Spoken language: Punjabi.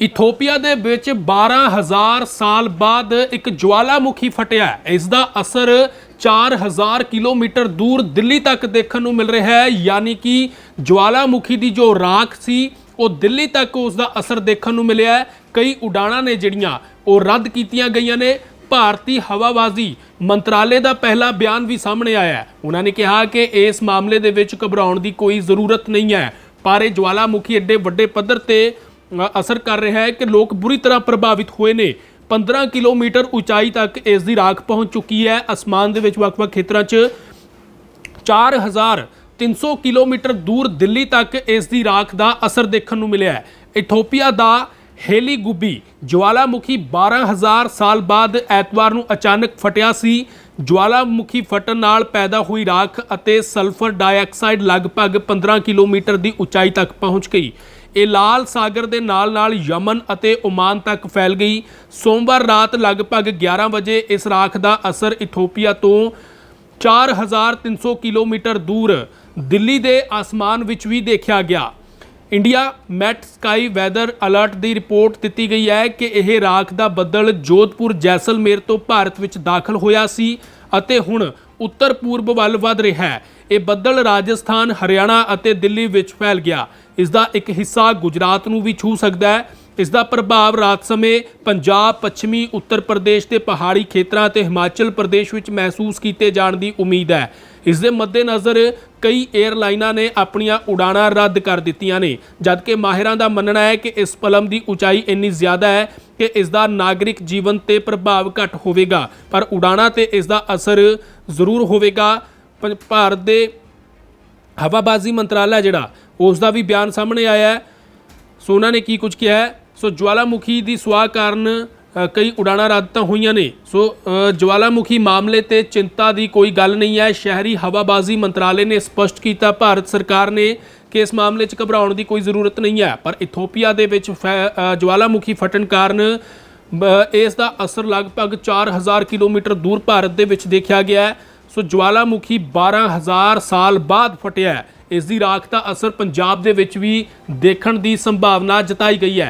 ਇਥੋਪੀਆ ਦੇ ਵਿੱਚ 12000 ਸਾਲ ਬਾਅਦ ਇੱਕ ਜਵਾਲਾਮੁਖੀ ਫਟਿਆ ਇਸ ਦਾ ਅਸਰ 4000 ਕਿਲੋਮੀਟਰ ਦੂਰ ਦਿੱਲੀ ਤੱਕ ਦੇਖਣ ਨੂੰ ਮਿਲ ਰਿਹਾ ਹੈ। ਯਾਨੀ ਕਿ ਜਵਾਲਾਮੁਖੀ ਦੀ ਜੋ ਰਾਖ ਸੀ, ਉਹ ਦਿੱਲੀ ਤੱਕ ਉਸ ਦਾ ਅਸਰ ਦੇਖਣ ਨੂੰ ਮਿਲਿਆ ਕਈ ਉਡਾਣਾਂ ਨੇ ਜਿਹੜੀਆਂ ਉਹ ਰੱਦ ਕੀਤੀਆਂ ਗਈਆਂ ਨੇ। ਭਾਰਤੀ ਹਵਾਬਾਜ਼ੀ ਮੰਤਰਾਲੇ ਦਾ ਪਹਿਲਾ ਬਿਆਨ ਵੀ ਸਾਹਮਣੇ ਆਇਆ ਉਹਨਾਂ ਨੇ ਕਿਹਾ ਕਿ ਇਸ ਮਾਮਲੇ ਦੇ ਵਿੱਚ ਘਬਰਾਉਣ ਦੀ ਕੋਈ ਜ਼ਰੂਰਤ ਨਹੀਂ ਹੈ। ਪਰ ਇਹ ਜਵਾਲਾਮੁਖੀ ਐਡੇ ਵੱਡੇ ਪੱਧਰ ਤੇ ਅਸਰ ਕਰ ਰਿਹਾ ਹੈ ਕਿ ਲੋਕ ਬੁਰੀ ਤਰ੍ਹਾਂ ਪ੍ਰਭਾਵਿਤ ਹੋਏ ਨੇ। 15 ਕਿਲੋਮੀਟਰ ਉਚਾਈ ਤੱਕ ਇਸ ਦੀ ਰਾਖ ਪਹੁੰਚ ਚੁੱਕੀ ਹੈ। ਅਸਮਾਨ ਦੇ ਵਿੱਚ ਵੱਖ-ਵੱਖ ਖੇਤਰਾਂ 'ਚ 4300 ਕਿਲੋਮੀਟਰ ਦੂਰ ਦਿੱਲੀ ਤੱਕ ਇਸ ਦੀ ਰਾਖ ਦਾ ਅਸਰ ਦੇਖਣ ਨੂੰ ਮਿਲਿਆ ਹੈ। ਇਥੋਪੀਆ ਦਾ ਹੇਲੀ ਗੁੱਬੀ ਜਵਾਲਾਮੁਖੀ 12000 ਸਾਲ ਬਾਅਦ ਐਤਵਾਰ ਨੂੰ ਅਚਾਨਕ ਫਟਿਆ ਸੀ। ਜਵਾਲਾਮੁਖੀ ਫਟਣ ਨਾਲ ਪੈਦਾ ਹੋਈ ਰਾਖ ਅਤੇ ਸਲਫਰ ਡਾਈਆਕਸਾਈਡ ਲਗਭਗ 15 ਕਿਲੋਮੀਟਰ ਦੀ ਉਚਾਈ ਤੱਕ ਪਹੁੰਚ ਗਈ। ਇਹ ਲਾਲ ਸਾਗਰ ਦੇ ਨਾਲ-ਨਾਲ ਯਮਨ ਅਤੇ ਓਮਾਨ ਤੱਕ ਫੈਲ ਗਈ। ਸੋਮਵਾਰ ਰਾਤ ਲਗਭਗ 11 ਵਜੇ ਇਸ ਰਾਖ ਦਾ ਅਸਰ ਇਥੋਪੀਆ ਤੋਂ 4300 ਕਿਲੋਮੀਟਰ ਦੂਰ ਦਿੱਲੀ ਦੇ ਆਸਮਾਨ ਵਿੱਚ ਵੀ ਦੇਖਿਆ ਗਿਆ। India Met Sky weather alert ਦੀ ਰਿਪੋਰਟ ਦਿੱਤੀ ਗਈ ਹੈ ਕਿ ਇਹ ਰਾਖ ਦਾ ਬੱਦਲ ਜੋਧਪੁਰ ਜੈਸਲਮੇਰ ਤੋਂ ਭਾਰਤ ਵਿੱਚ ਦਾਖਲ ਹੋਇਆ ਸੀ ਅਤੇ ਹੁਣ ਉੱਤਰ ਪੂਰਬ ਵੱਲ ਵਧ ਰਿਹਾ ਹੈ। ਇਹ ਬੱਦਲ ਰਾਜਸਥਾਨ, ਹਰਿਆਣਾ ਅਤੇ ਦਿੱਲੀ ਵਿੱਚ ਫੈਲ ਗਿਆ। ਇਸ ਦਾ ਇੱਕ ਹਿੱਸਾ ਗੁਜਰਾਤ ਨੂੰ ਵੀ ਛੂ ਸਕਦਾ ਹੈ। ਇਸ ਦਾ ਪ੍ਰਭਾਵ ਰਾਤ ਸਮੇਂ ਪੰਜਾਬ, ਪੱਛਮੀ, ਉੱਤਰ ਪ੍ਰਦੇਸ਼ ਦੇ ਪਹਾੜੀ ਖੇਤਰਾਂ ਅਤੇ ਹਿਮਾਚਲ ਪ੍ਰਦੇਸ਼ ਵਿੱਚ ਮਹਿਸੂਸ ਕੀਤੇ ਜਾਣ ਦੀ ਉਮੀਦ ਹੈ। ਇਸ ਦੇ ਮੱਦੇਨਜ਼ਰ ਕਈ 에ਅਰਲਾਈਨਾਂ ਨੇ ਆਪਣੀਆਂ ਉਡਾਣਾਂ ਰੱਦ ਕਰ ਦਿੱਤੀਆਂ ਨੇ। ਜਦਕਿ ਮਾਹਿਰਾਂ ਦਾ ਮੰਨਣਾ ਹੈ ਕਿ ਇਸ ਪਲਮ ਦੀ ਉਚਾਈ ਇੰਨੀ ਜ਼ਿਆਦਾ ਹੈ ਕਿ ਇਸ ਦਾ ਨਾਗਰਿਕ ਜੀਵਨ ਤੇ ਪ੍ਰਭਾਵ ਘੱਟ ਹੋਵੇਗਾ, ਪਰ ਉਡਾਣਾਂ ਤੇ ਇਸ ਦਾ ਅਸਰ ਜ਼ਰੂਰ ਹੋਵੇਗਾ। ਭਾਰਤ ਦੇ ਹਵਾਬਾਜ਼ੀ ਮੰਤਰਾਲਾ ਜਿਹੜਾ ਉਸ ਦਾ ਵੀ ਬਿਆਨ ਸਾਹਮਣੇ ਆਇਆ ਹੈ। ਸੋ ਉਹਨਾਂ ਨੇ ਕੀ ਕੁਝ ਕਿਹਾ ਹੈ? ਸੋ ਜਵਾਲਾਮੁਖੀ ਦੀ ਸੁਆਹ ਕਾਰਨ ਕਈ ਉਡਾਣਾਂ ਰੱਦ ਤਾਂ ਹੋਈਆਂ ਨੇ। ਸੋ ਅ, ਜਵਾਲਾਮੁਖੀ ਮਾਮਲੇ ਤੇ ਚਿੰਤਾ ਦੀ ਕੋਈ ਗੱਲ ਨਹੀਂ ਹੈ। ਸ਼ਹਿਰੀ ਹਵਾਬਾਜ਼ੀ ਮੰਤਰਾਲੇ ਨੇ ਸਪਸ਼ਟ ਕੀਤਾ ਭਾਰਤ ਸਰਕਾਰ ਨੇ ਕਿ ਇਸ ਮਾਮਲੇ 'ਚ ਘਬਰਾਉਣ ਦੀ ਕੋਈ ਜ਼ਰੂਰਤ ਨਹੀਂ ਹੈ। ਪਰ ਇਥੋਪੀਆ ਦੇ ਵਿੱਚ ਫੈ- ਅ, ਜਵਾਲਾਮੁਖੀ ਫਟਣ ਕਾਰਨ ਇਸ ਦਾ ਅਸਰ ਲਗਭਗ 4000 ਕਿਲੋਮੀਟਰ ਦੂਰ ਭਾਰਤ ਦੇ ਵਿੱਚ ਦੇਖਿਆ ਗਿਆ ਹੈ। ਸੋ ਜਵਾਲਾਮੁਖੀ 12000 ਸਾਲ ਬਾਅਦ ਫਟਿਆ ਇਸ ਦੀ ਰਾਖ ਦਾ ਅਸਰ ਪੰਜਾਬ ਦੇ ਵਿੱਚ ਵੀ ਦੇਖਣ ਦੀ ਸੰਭਾਵਨਾ ਜਤਾਈ ਗਈ ਹੈ।